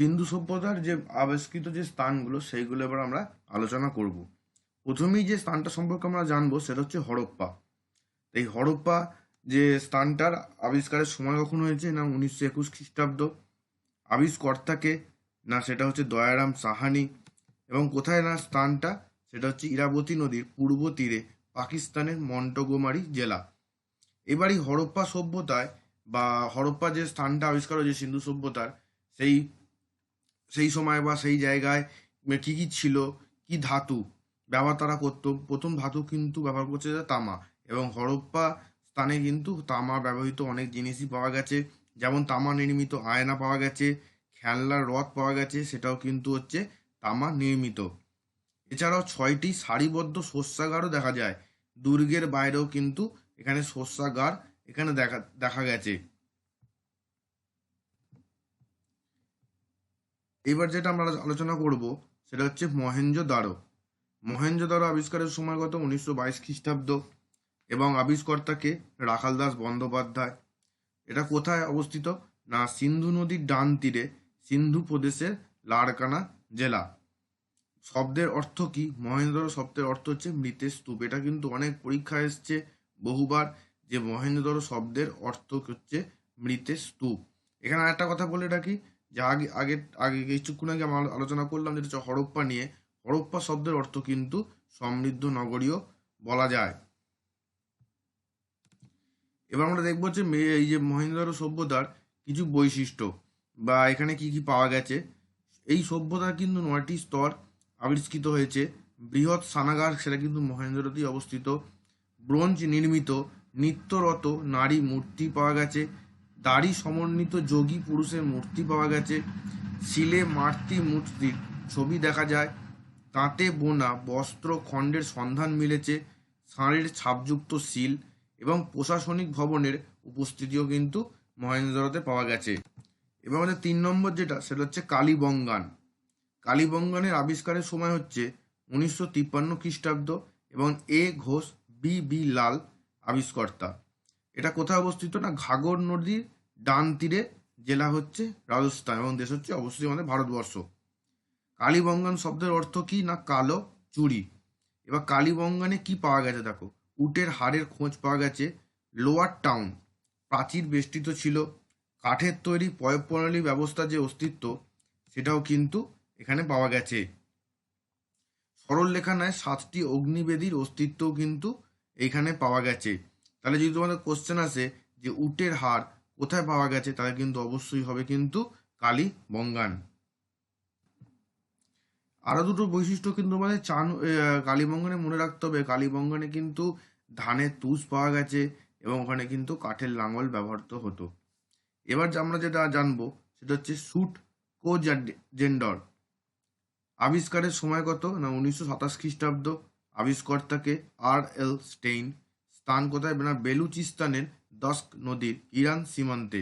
সিন্ধু সভ্যতার যে আবিষ্কৃত যে স্থানগুলো, সেইগুলো এবার আমরা আলোচনা করব। প্রথমেই যে স্থানটা সম্পর্কে আমরা জানব, সেটা হচ্ছে হরপ্পা। এই হরপ্পা যে স্থানটার আবিষ্কারের সময় কখন হয়েছে না উনিশশো একুশ খ্রিস্টাব্দ? আবিষ্কর্তাকে না সেটা হচ্ছে দয়ারাম সাহানি। এবং কোথায় না স্থানটা? সেটা হচ্ছে ইরাবতী নদীর পূর্ব তীরে, পাকিস্তানের মন্টগোমারি জেলা। এবারই হরপ্পা সভ্যতায় বা হরপ্পা যে স্থানটা আবিষ্কার হয়েছে সিন্ধু সভ্যতার, সেই সেই সময় বা সেই জায়গায় কি কি ছিল, কি ধাতু ব্যবহার তারা করত। প্রথম ধাতু কিন্তু ব্যবহার করছে তামা এবং হরপ্পা স্থানে কিন্তু তামা ব্যবহৃত অনেক জিনিসই পাওয়া গেছে। যেমন তামা নির্মিত আয়না পাওয়া গেছে, খেলনার রথ পাওয়া গেছে, সেটাও কিন্তু হচ্ছে তামা নির্মিত। এছাড়াও ছয়টি সারিবদ্ধ শস্যাগারও দেখা যায়। দুর্গের বাইরেও কিন্তু এখানে শস্যাগার এখানে দেখা দেখা গেছে। এবার যেটা আমরা আলোচনা করব, সেটা হচ্ছে মহেঞ্জোদারো মহেঞ্জোদারো আবিষ্কারের সময় কত উনিশশো বাইশ খ্রিস্টাব্দ এবং আবিষ্কর্তাকে রাখাল দাস বন্দ্যোপাধ্যায়। এটা কোথায় অবস্থিত? না, সিন্ধু নদীর ডান তীরে, সিন্ধু প্রদেশের লাড়কানা জেলা। শব্দের অর্থ কি? মহেন্দ্র শব্দের অর্থ হচ্ছে মৃতের স্তূপ। এটা কিন্তু অনেক পরীক্ষা এসছে বহুবার যে মহেন্দ্র শব্দের অর্থ হচ্ছে মৃতের স্তূপ। এখানে আরেকটা কথা বলে রাখি যে আগে আগে আগে কিছুক্ষণ আগে আমরা আলোচনা করলাম যেটা হচ্ছে হরপ্পা নিয়ে। হরপ্পা শব্দের অর্থ কিন্তু সমৃদ্ধ নগরীও বলা যায়। এবার আমরা দেখব যে এই যে মহেন্দ্র সভ্যতার কিছু বৈশিষ্ট্য বা এখানে কি কি পাওয়া গেছে। এই সভ্যতার কিন্তু নয়টি স্তর আবিষ্কৃত হয়েছে। বৃহৎ সানাগার সেটা কিন্তু মহেন্দ্রতেই অবস্থিত। ব্রোঞ্জ নির্মিত, নিত্যরত নারী মূর্তি পাওয়া গেছে। দাড়ি সমন্বিত যোগী পুরুষের মূর্তি পাওয়া গেছে। শিলে মাতৃ মূর্তির ছবি দেখা যায়। তাঁতে বোনা, বস্ত্র, খণ্ডের সন্ধান মিলেছে, ষাঁড়ের ছাপযুক্ত শিল এবং প্রশাসনিক ভবনের উপস্থিতিও কিন্তু মহেন্দ্রতে পাওয়া গেছে। এবং আমাদের তিন নম্বর যেটা, সেটা হচ্ছে কালীবঙ্গান। কালীবঙ্গানের আবিষ্কারের সময় হচ্ছে উনিশশো তিপ্পান্ন খ্রিস্টাব্দ এবং A Ghosh B B Lal আবিষ্কর্তা। এটা কোথায় অবস্থিত না? ঘাগর নদীর ডান তীরে জেলা হচ্ছে রাজস্থান এবং দেশ হচ্ছে অবশ্যই আমাদের ভারতবর্ষ। কালীবঙ্গান শব্দের অর্থ কি না কালো? চুড়ি এবার কালীবঙ্গানে কি পাওয়া গেছে দেখো? উটের হাড়ের খোঁজ পাওয়া গেছে। লোয়ার টাউন, প্রাচীর বেষ্টিত ছিল। কাঠের তৈরি পয়োগ প্রণালী ব্যবস্থা যে অস্তিত্ব, সেটাও কিন্তু এখানে পাওয়া গেছে। সরল লেখানায় সাতটি অগ্নিবেদীর অস্তিত্বও কিন্তু এখানে পাওয়া গেছে। তাহলে যদি তোমাদের কোশ্চেন আসে যে উটের হার কোথায় পাওয়া গেছে, তাহলে কিন্তু অবশ্যই হবে কিন্তু কালী বঙ্গান আরও দুটো বৈশিষ্ট্য কিন্তু আমাদের চান কালীবঙ্গানে মনে রাখতে হবে, কালীবঙ্গানে কিন্তু ধানের তুষ পাওয়া গেছে এবং ওখানে কিন্তু কাঠের লাঙল ব্যবহৃত হতো। এবার আমরা যেটা জানব, সেটা হচ্ছে সুট কো জেন্ডর আবিষ্কারের সময় কত? না, উনিশশো সাতাশ খ্রিস্টাব্দ। আবিষ্কর্তাকে আর এল স্টেইন। স্থান কোথায়? বেলুচিস্তানের দস্ক নদীর ইরান সীমান্তে।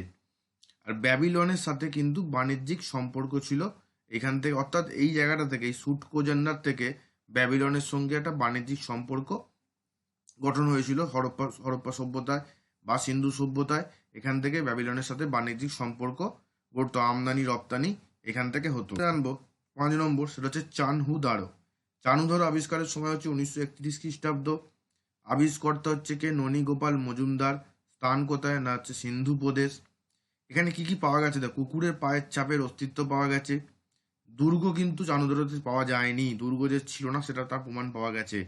আর ব্যাবিলনের সাথে কিন্তু বাণিজ্যিক সম্পর্ক ছিল এখান থেকে। অর্থাৎ এই জায়গাটা থেকে, এই সুট কোজান্ডার থেকে ব্যাবিলনের সঙ্গে একটা বাণিজ্যিক সম্পর্ক গঠন হয়েছিল হরপ্পা হরপ্পা সভ্যতায় বা সিন্ধু সভ্যতায়। এখান থেকে ব্যাবিলনের সাথে বাণিজ্যিক সম্পর্ক গড়তো, আমদানি, রপ্তানি এখান থেকে হতো। জানব পাঁচ নম্বর, সেটা হচ্ছে চানহুদারো। চানুদারো আবিষ্কারের সময় হচ্ছে উনিশশো একত্রিশ খ্রিস্টাব্দ। আবিষ্কর্তা হচ্ছে কে? ননী গোপাল মজুমদার। স্থান কোথায়? না, হচ্ছে সিন্ধু প্রদেশ। এখানে কি কি পাওয়া গেছে? দেখ, কুকুরের পায়ের চাপের অস্তিত্ব পাওয়া গেছে। দুর্গ কিন্তু চানুদারোতে পাওয়া যায়নি। দুর্গ যে ছিল না, সেটা তার প্রমাণ পাওয়া গেছে।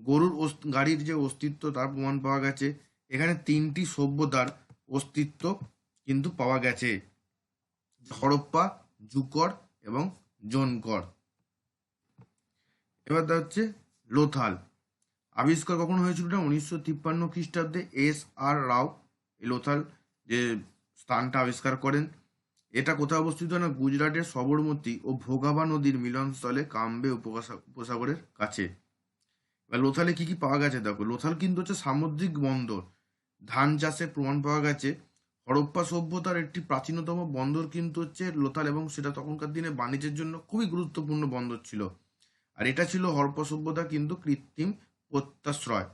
গরুর গাড়ির যে অস্তিত্ব, তার প্রমাণ পাওয়া গেছে। এখানে তিনটি সভ্যতার অস্তিত্ব কিন্তু পাওয়া গেছে। হরপ্পা, জুকর এবং জোনকর। এবার হচ্ছে লোথাল। আবিষ্কার কখন হয়েছিল না উনিশশো তিপ্পান্ন খ্রিস্টাব্দে এস আর রাও লোথাল যে স্থানটা আবিষ্কার করেন, এটা কোথায় অবস্থিত না? গুজরাটের সবরমতী ও ভোগাবা নদীর মিলনস্থলে কাম্বে উপসাগর উপসাগরের কাছে। লোথালে কি কি পাওয়া গেছে? দেখো, লোথাল কিন্তু হচ্ছে সামুদ্রিক বন্দর। ধান চাষের প্রমাণ পাওয়া গেছে। হরপ্পা সভ্যতার একটি প্রাচীনতম বন্দর কিন্তু হচ্ছে লোথাল এবং সেটা তখনকার দিনে বাণিজ্যের জন্য খুবই গুরুত্বপূর্ণ বন্দর ছিল। আর এটা ছিল হরপ্পা সভ্যতা কিন্তু কৃত্রিম প্রত্যাশ্রয়।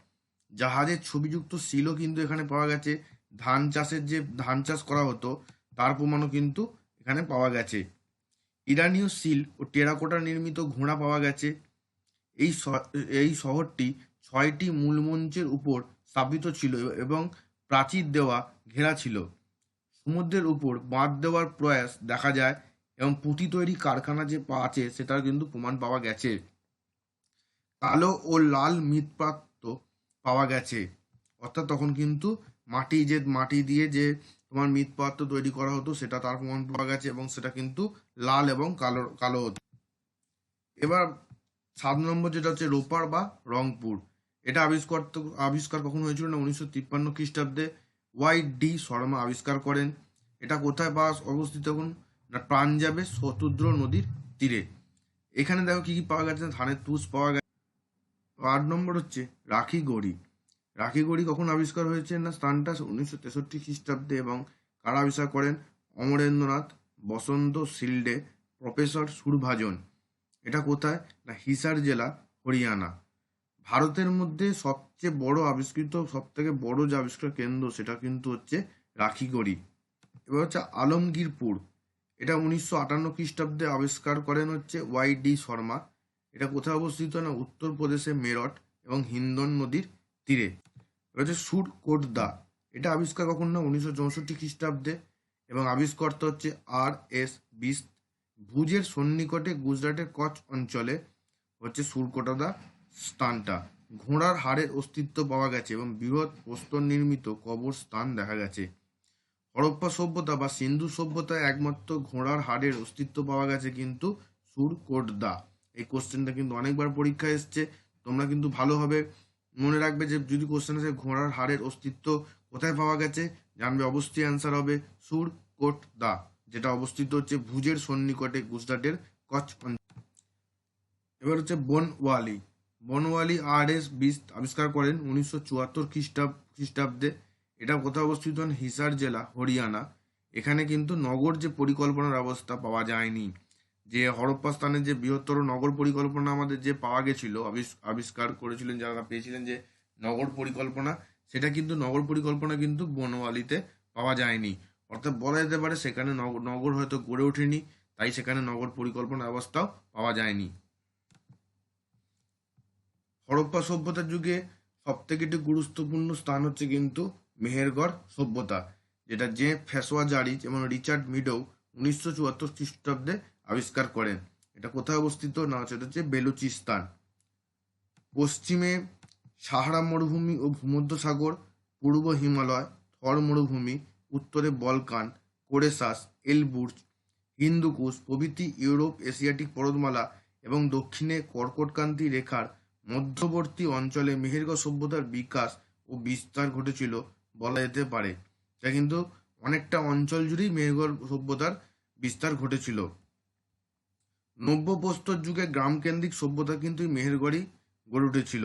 জাহাজের ছবিযুক্ত সিলও কিন্তু এখানে পাওয়া গেছে। ধান চাষের যে, ধান চাষ করা হতো, তার প্রমাণও কিন্তু এখানে পাওয়া গেছে। ইরানীয় সিল ও টেরাকোটা নির্মিত ঘোড়া পাওয়া গেছে। এই এই শহরটি ছয়টি মূলমঞ্চের উপর স্থাপিত ছিল এবং প্রাচীর দেওয়া ঘেরা ছিল। সমুদ্রের উপর বাঁধ দেওয়ার প্রয়াস দেখা যায় এবং পুঁতি তৈরি কারখানা যে আছে, সেটার কিন্তু প্রমাণ পাওয়া গেছে। কালো ও লাল মৃৎপাত্র পাওয়া গেছে। অর্থাৎ তখন কিন্তু মাটি যে, মাটি দিয়ে যে তোমার মৃৎপাত্র তৈরি করা হতো, সেটা তার প্রমাণ পাওয়া গেছে এবং সেটা কিন্তু লাল এবং কালো কালো হতো। এবার সাত নম্বর যেটা হচ্ছে রোপার বা রংপুর। এটা আবিষ্কার আবিষ্কার কখন হয়েছিল না? উনিশশো তিপ্পান্ন খ্রিস্টাব্দে ওয়াই ডি শর্মা আবিষ্কার করেন। এটা কোথায় বা অবস্থিত এখন? না, পাঞ্জাবে শতুদ্র নদীর তীরে। এখানে দেখো কি কি পাওয়া গেছে? ধানের তুষ পাওয়া গেছে। আট নম্বর হচ্ছে রাখি গড়ি। রাখি গড়ি কখন আবিষ্কার হয়েছে না স্থানটা উনিশশো তেষট্টি খ্রিস্টাব্দে এবং কারা আবিষ্কার করেন? অমরেন্দ্রনাথ বসন্ত শিল্ডে প্রফেসর সুরভাজন। এটা কোথায়? না হিসার জেলা, হরিয়ানা। ভারতের মধ্যে সবচেয়ে বড় আবিষ্কৃত সব থেকে বড় যে আবিষ্কার কেন্দ্র, সেটা কিন্তু হচ্ছে রাখিগড়ি এবার হচ্ছে আলমগীরপুর। এটা উনিশশো আটান্ন খ্রিস্টাব্দে আবিষ্কার করেন হচ্ছে ওয়াই ডি শর্মা। এটা কোথায় অবস্থিত না? উত্তরপ্রদেশে মেরঠ এবং হিন্দন নদীর তীরে। হচ্ছে সুর কোটদা এটা আবিষ্কার কখন না? উনিশশো চৌষট্টি খ্রিস্টাব্দে। এবং আবিষ্কর্তা হচ্ছে আর এস বিস্ত ভুজের সন্নিকটে গুজরাটের কচ্ছ অঞ্চলে হচ্ছে সুরকোটাদা স্থানটা। ঘোড়ার হাড়ের অস্তিত্ব পাওয়া গেছে এবং বৃহৎ প্রস্তর নির্মিত কবর স্থান দেখা গেছে। হরপ্পা সভ্যতা বা সিন্ধু সভ্যতায় একমাত্র ঘোড়ার হাড়ের অস্তিত্ব পাওয়া গেছে কিন্তু সুরকোটদা এই কোশ্চেনটা কিন্তু অনেকবার পরীক্ষায় এসছে, তোমরা কিন্তু ভালোভাবে মনে রাখবে যে যদি কোশ্চেন আসে, ঘোড়ার হাড়ের অস্তিত্ব কোথায় পাওয়া গেছে? জানবে অবশ্যই অ্যান্সার হবে সুর, কোট, দা, যেটা অবস্থিত হচ্ছে ভুজের সন্নিকটে, গুজরাটের কচ্ছ এবার হচ্ছে বনওয়ালি। বনওয়ালি আর এস বিস আবিষ্কার করেন উনিশশো চুয়াত্তর খ্রিস্টাব খ্রিস্টাব্দে। এটা কোথায় অবস্থিত? হন হিসার জেলা, হরিয়ানা। এখানে কিন্তু নগর যে পরিকল্পনার ব্যবস্থা পাওয়া যায়নি। যে হরপ্পা স্থানের যে বৃহত্তর নগর পরিকল্পনা আমাদের যে পাওয়া গেছিল আবিষ- আবিষ্কার করেছিলেন যারা পেয়েছিলেন যে নগর পরিকল্পনা, সেটা কিন্তু নগর পরিকল্পনা কিন্তু বনওয়ালিতে পাওয়া যায়নি। অর্থাৎ বলা যেতে পারে সেখানে নগ- নগর হয়তো গড়ে ওঠেনি, তাই সেখানে নগর পরিকল্পনা ব্যবস্থাও পাওয়া যায়নি। হরপ্পা সভ্যতার যুগে সব থেকে একটি গুরুত্বপূর্ণ স্থান হচ্ছে কিন্তু মেহেরগড় সভ্যতা, যেটা যে ফেসোয়া জারিজ এবং রিচার্ড মিডো উনিশশো চুয়াত্তর খ্রিস্টাব্দে আবিষ্কার করেন। এটা কোথায় অবস্থিত? না সেটা হচ্ছে বেলুচিস্তান। পশ্চিমে সাহারা মরুভূমি ও ভূমধ্যসাগর, পূর্ব হিমালয়, থর মরুভূমি, উত্তরে বলকান কোরেসাস এলবুর্জ, হিন্দুকুশ, প্রভৃতি ইউরোপ, এশিয়াটিক পর্বতমালা এবং দক্ষিণে কর্কটক্রান্তি রেখার মধ্যবর্তী অঞ্চলে মেহেরগড় সভ্যতার বিকাশ ও বিস্তার ঘটেছিল বলা যেতে পারে। যা কিন্তু অনেকটা অঞ্চল জুড়েই মেহেরগড় সভ্যতার বিস্তার ঘটেছিল। নব্যপ্রস্তর যুগে গ্রামকেন্দ্রিক সভ্যতা কিন্তু এই মেহেরগড়ই গড়ে উঠেছিল।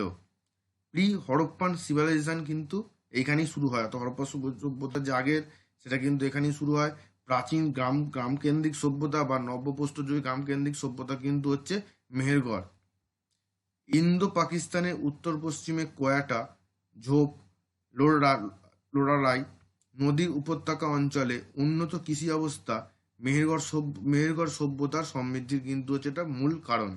প্রি হরপ্পান সিভিলাইজেশন কিন্তু এইখানেই শুরু হয়। অর্থাৎ হরপ্পা সভ্যতা যে আগের, সেটা কিন্তু এখানেই শুরু হয়। প্রাচীন গ্রাম গ্রামকেন্দ্রিক সভ্যতা বা নব্যপ্রস্তর যুগে গ্রামকেন্দ্রিক সভ্যতা কিন্তু হচ্ছে মেহেরগড়। ইন্দো পাকিস্তানের উত্তর পশ্চিমে কোয়াটা, ঝোপ লোরা লোরালাই নদীর উপত্যকা অঞ্চলে উন্নত কৃষি অবস্থা মেহেরগড় সভ্য, মেহেরগড় সভ্যতার সমৃদ্ধির কিন্তু হচ্ছে এটা মূল কারণ।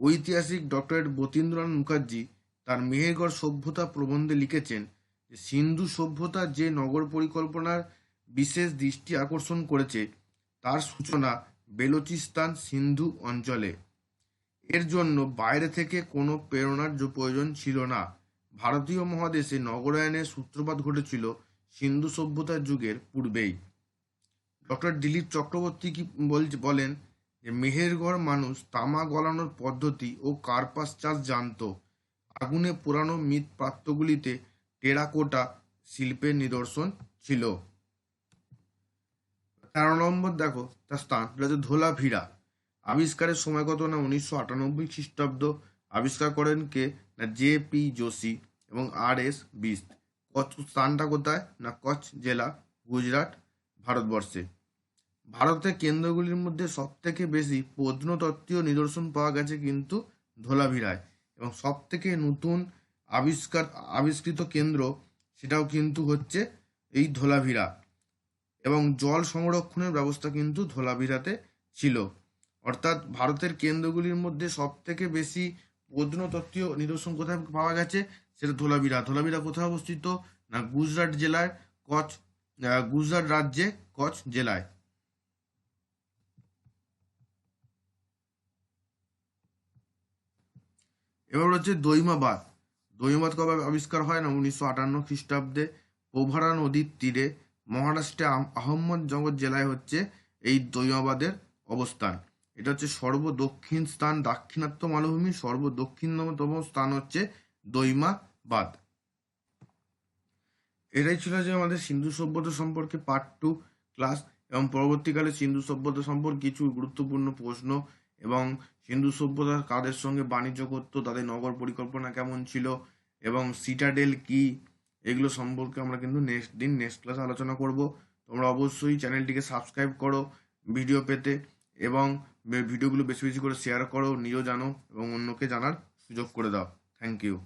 ঐতিহাসিক ডক্টরেট বতীন্দ্রনাথ মুখার্জি তার মেহেরগড় সভ্যতা প্রবন্ধে লিখেছেন যে, সিন্ধু সভ্যতা যে নগর পরিকল্পনার বিশেষ দৃষ্টি আকর্ষণ করেছে, তার সূচনা বেলুচিস্তান সিন্ধু অঞ্চলে। এর জন্য বাইরে থেকে কোনো প্রেরণার প্রয়োজন ছিল না। ভারতীয় মহাদেশে নগরায়নের সূত্রপাত ঘটেছিল সিন্ধু সভ্যতার যুগের পূর্বেই। ডক্টর দিলীপ চক্রবর্তী কি বল- বলেন যে মেহেরগড় মানুষ তামা গলানোর পদ্ধতি ও কার্পাস চাষ জানতো? আগুনে পুরানো মৃৎ পাত্রগুলিতে টেরাকোটা শিল্পের নিদর্শন ছিল। তেরো নম্বর দেখো, তার স্থান হচ্ছে ধোলাভিরা আবিষ্কারের সময় কত না, উনিশশো আটানব্বই খ্রিস্টাব্দ। আবিষ্কার করেন কে? না, জে পি যোশী এবং আর এস বিস্ট। কচ্ছ স্থানটা কোথায়? না কচ্ছ জেলা, গুজরাট। ভারতবর্ষে। ভারতের কেন্দ্রগুলির মধ্যে সব থেকে বেশি প্রত্নতত্ত্বীয় নিদর্শন পাওয়া গেছে কিন্তু ধোলাভিরায় এবং সব থেকে নতুন আবিষ্কার আবিষ্কৃত কেন্দ্র সেটাও কিন্তু হচ্ছে এই ধোলাভিরা এবং জল সংরক্ষণের ব্যবস্থা কিন্তু ধোলাভিরাতে ছিল। অর্থাৎ ভারতের কেন্দ্রগুলির মধ্যে সব থেকে বেশি প্রত্নতত্ত্বীয় নিদর্শন কোথায় পাওয়া গেছে? সেটা ধোলাভিরা। ধোলাভিরা কোথায় অবস্থিত? না গুজরাট জেলায় কচ আহ, গুজরাট রাজ্যে কচ জেলায়। এবার হচ্ছে দৈমাবাদ। দৈমাবাদ কবে আবিষ্কার হয় না? উনিশশো আটান্ন খ্রিস্টাব্দে পোভারা নদীর তীরে মহারাষ্ট্রে আহ- আহম্মদনগর জেলায় হচ্ছে এই দৈমাবাদের অবস্থান। এটা হচ্ছে সর্বদক্ষিণ স্থান, দাক্ষিণাত্য মালভূমি, সর্বদক্ষিণতম স্থান হচ্ছে দৈমাবাদ। এটাই ছিল যে আমাদের সিন্ধু সভ্যতা সম্পর্কে পার্ট টু ক্লাস এবং পরবর্তীকালে সিন্ধু সভ্যতা সম্পর্কে কিছু গুরুত্বপূর্ণ প্রশ্ন এবং সিন্ধু সভ্যতা কাদের সঙ্গে বাণিজ্য করতো, তাদের নগর পরিকল্পনা কেমন ছিল এবং সিটাডেল কি, এগুলো সম্পর্কে আমরা কিন্তু নেক্সট দিন নেক্সট ক্লাসে আলোচনা করব। তোমরা অবশ্যই চ্যানেলটিকে সাবস্ক্রাইব করো ভিডিও পেতে এবং ভিডিওগুলো বেশি বেশি করে শেয়ার করো, নিজেও জানো এবং অন্যকে জানার সুযোগ করে দাও। Thank you